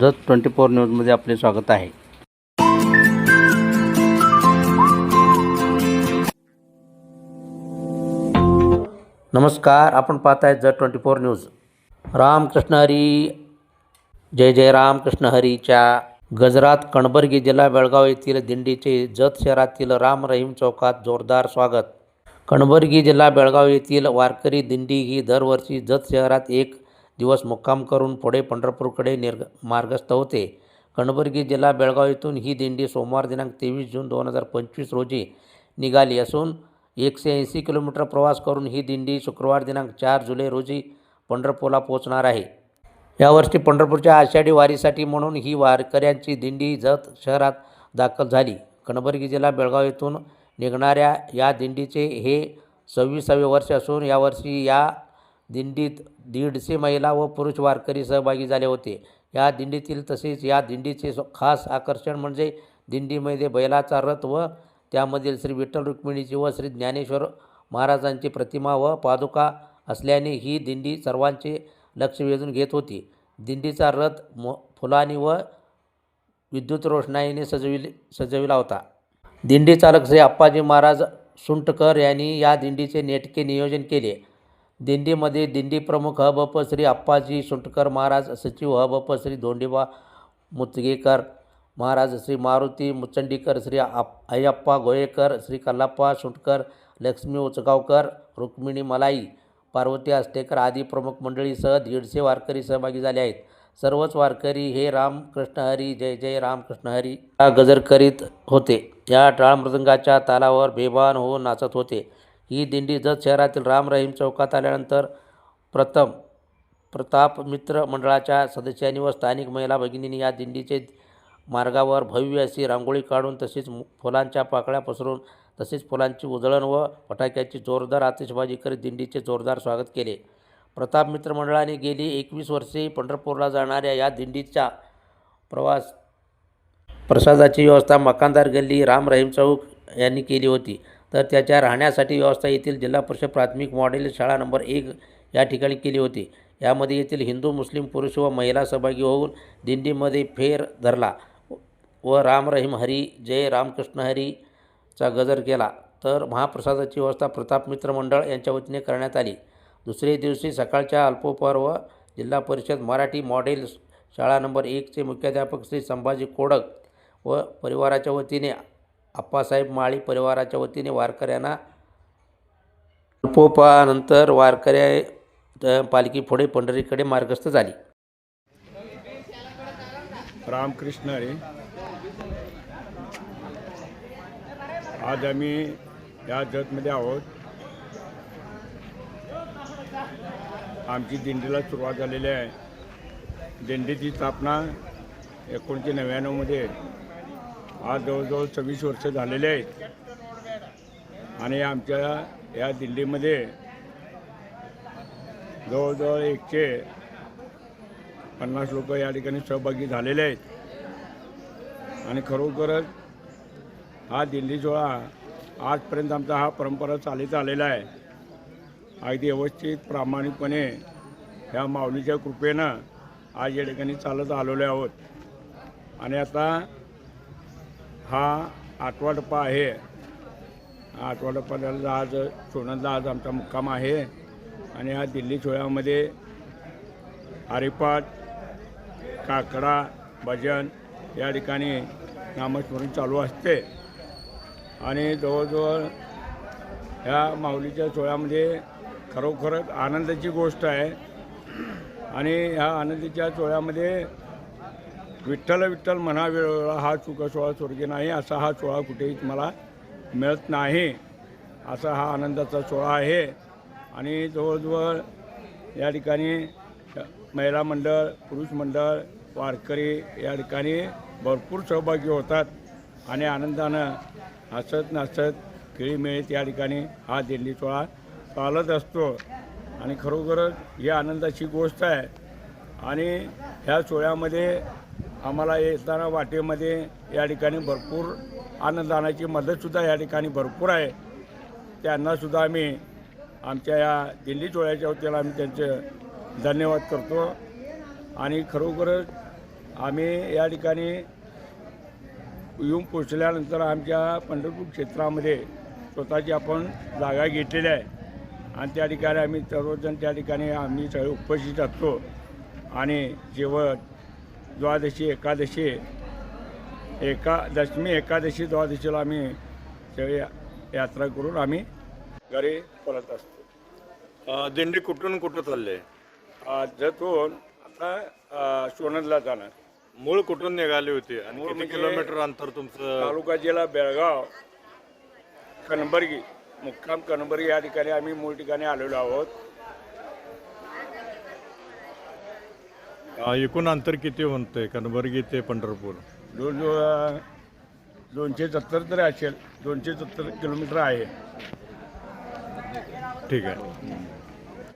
Jat twenty four न्यूजमध्ये आपले स्वागत आहे. नमस्कार आपण पाहत आहे Jat twenty four news. Ramkrishna Hari जय जय रामकृष्ण हरीच्या गजरात कणबर्गी जिल्हा बेळगाव येथील दिंडीचे जत शहरातील राम रहीम चौकात जोरदार स्वागत. कणबर्गी जिल्हा बेळगाव येथील वारकरी दिंडी ही दरवर्षी जत शहरात एक दिवस मुक्काम करून पुढे पंढरपूरकडे निर्ग मार्गस्थ होते. कणबर्गी जिल्हा बेळगाव येथून ही दिंडी सोमवार दिनांक तेवीस जून दोन हजार पंचवीस रोजी निघाली असून एकशे ऐंशी किलोमीटर प्रवास करून ही दिंडी शुक्रवार दिनांक चार जुलै रोजी पंढरपूरला पोहोचणार आहे. यावर्षी पंढरपूरच्या आषाढी वारीसाठी म्हणून ही वारकऱ्यांची दिंडी जत शहरात दाखल झाली. कणबर्गी जिल्हा बेळगाव येथून निघणाऱ्या या दिंडीचे हे सव्वीसावे वर्ष असून यावर्षी या दिंडीत दीडशे महिला व पुरुष वारकरी सहभागी झाले होते. या दिंडीतील तसेच या दिंडीचे खास आकर्षण म्हणजे दिंडीमध्ये बैलाचा रथ व त्यामधील श्री विठ्ठल रुक्मिणीची व श्री ज्ञानेश्वर महाराजांची प्रतिमा व पादुका असल्याने ही दिंडी सर्वांचे लक्ष वेधून घेत होती. दिंडीचा रथ मो फुलांनी व विद्युत रोषणाईने सजविले सजविला होता. दिंडी चालक श्री अप्पाजी महाराज सुंटकर यांनी या दिंडीचे नेटके नियोजन केले. दिंडीमध्ये दिंडी प्रमुख हबप श्री अप्पाजी सुंटकर महाराज सचिव हबप श्री धोंडीबा मुतगेकर महाराज श्री मारुती मुचंडीकर श्री आप अय्यप्पा गोयेकर श्री कल्लाप्पा सुंटकर लक्ष्मी उचगावकर रुक्मिणी मलाई पार्वती आष्टेकर आदी प्रमुख मंडळीसह दीडशे वारकरी सहभागी झाले आहेत. सर्वच वारकरी हे रामकृष्ण हरी जय जय रामकृष्ण हरी गजर करीत होते. या टाळ मृदंगाच्या तालावर बेभान होऊन नाचत होते. ही दिंडी जत शहरातील राम रहीम चौकात आल्यानंतर प्रथम प्रताप मित्र मंडळाच्या सदस्यांनी व स्थानिक महिला भगिनींनी या दिंडीचे मार्गावर भव्य अशी रांगोळी काढून तसेच फुलांच्या पाकळ्या पसरून तसेच फुलांची उजळण व फटाक्याची जोरदार आतिषबाजी करीत दिंडीचे जोरदार स्वागत केले. प्रताप मित्र मंडळाने गेली एकवीस वर्षे पंढरपूरला जाणाऱ्या या दिंडीचा प्रवास प्रसादाची व्यवस्था मकानदार गल्ली राम रहीम चौक यांनी केली होती. तर त्याच्या राहण्यासाठी व्यवस्था येथील जिल्हा परिषद प्राथमिक मॉडेल शाळा नंबर एक या ठिकाणी केली होती. यामध्ये येथील हिंदू मुस्लिम पुरुष व महिला सहभागी होऊन दिंडीमध्ये फेर धरला व राम रहीम हरी जय रामकृष्ण हरीचा गजर केला. तर महाप्रसादाची व्यवस्था प्रताप मित्र मंडळ यांच्या वतीने करण्यात आली. दुसरे दिवशी सकाळच्या अल्पोपहार व जिल्हा परिषद मराठी मॉडेल शाळा नंबर एकचे मुख्याध्यापक श्री संभाजी कोडक व परिवाराच्या वतीने आप्पासाहेब माळी परिवाराच्या वतीने वारकऱ्यांना अल्पोपानंतर वारकऱ्या पालखी पुढे पंढरीकडे मार्गस्थ झाली. रामकृष्ण हरी आज आम्ही या जगमध्ये आहोत. आमची दिंडीला सुरुवात झालेली आहे. दिंडीची स्थापना एकोणीसशे नव्याण्णवमध्ये. आज जवळजवळ सव्वीस वर्ष झालेले आहेत. आणि आमच्या या दिल्लीमध्ये जवळजवळ एकशे पन्नास लोक या ठिकाणी सहभागी झालेले आहेत. आणि खरोखरच हा दिंडी सोहळा आजपर्यंत आमचा हा परंपरा चालित आलेला आहे. अगदी व्यवस्थित प्रामाणिकपणे ह्या माऊलीच्या कृपेनं आज या ठिकाणी चालत आलेलो आहोत. आणि आता हा आठवाडप्पा आहे. हा आठवा टप्पा आज सोनंदला आज आमचा मुक्काम आहे. आणि ह्या दिल्ली सोहळ्यामध्ये हरिपाठ काकडा भजन या ठिकाणी नामस्मरण चालू असते. आणि जवळजवळ ह्या माऊलीच्या सोहळ्यामध्ये खरोखरच आनंदाची गोष्ट आहे. आणि ह्या आनंदीच्या सोहळ्यामध्ये विठ्ठल विठ्ठल म्हणा हा चुक सोहळा स्वर्गी नाही असा हा सोहळा कुठेही मला मिळत नाही. असा हा आनंदाचा सोहळा आहे. आणि जवळजवळ या ठिकाणी महिला मंडळ पुरुष मंडळ वारकरी या ठिकाणी भरपूर सहभागी होतात. आणि आनंदानं हसत नाचत खेळीमेळीत या ठिकाणी हा दिंडी सोहळा चालत असतो. आणि खरोखरच ही आनंदाची गोष्ट आहे. आणि ह्या सोहळ्यामध्ये आम्हाला येताना वाटेमध्ये या ठिकाणी भरपूर अन्नदानाची मदतसुद्धा या ठिकाणी भरपूर आहे. त्यांनासुद्धा आम्ही आमच्या या दिंडी चोळ्याच्या वतीला आम्ही त्यांचे धन्यवाद करतो. आणि खरोखरच आम्ही या ठिकाणी येऊन पोचल्यानंतर आमच्या पंढरपूर क्षेत्रामध्ये स्वतःची आपण जागा घेतलेली आहे. आणि त्या ठिकाणी आम्ही सर्वजण त्या ठिकाणी आम्ही सगळे उपस्थित असतो. आणि जेवण द्वादशी एकादशी एका दशमी एकादशी द्वादशीला आम्ही सगळे यात्रा करून आम्ही घरी परत असतो. दिंडी कुठून कुठं चालले? जतून आता सोनदला जाणार. मूळ कुठून निघाली होती आणि किती म्हणजे- किलोमीटर अंतर तुमचं? तालुका जिल्हा बेळगाव कणबर्गी मुक्काम कणबर्गी या ठिकाणी आम्ही मूळ ठिकाणी आलेलो आहोत. अ, एकूण अंतर किती होते कनबर्गी ते पंढरपूर. दोन जो- दोनशे सत्तर तरी असेल. दोनशे सत्तर किलोमीटर आहे. ठीक आहे.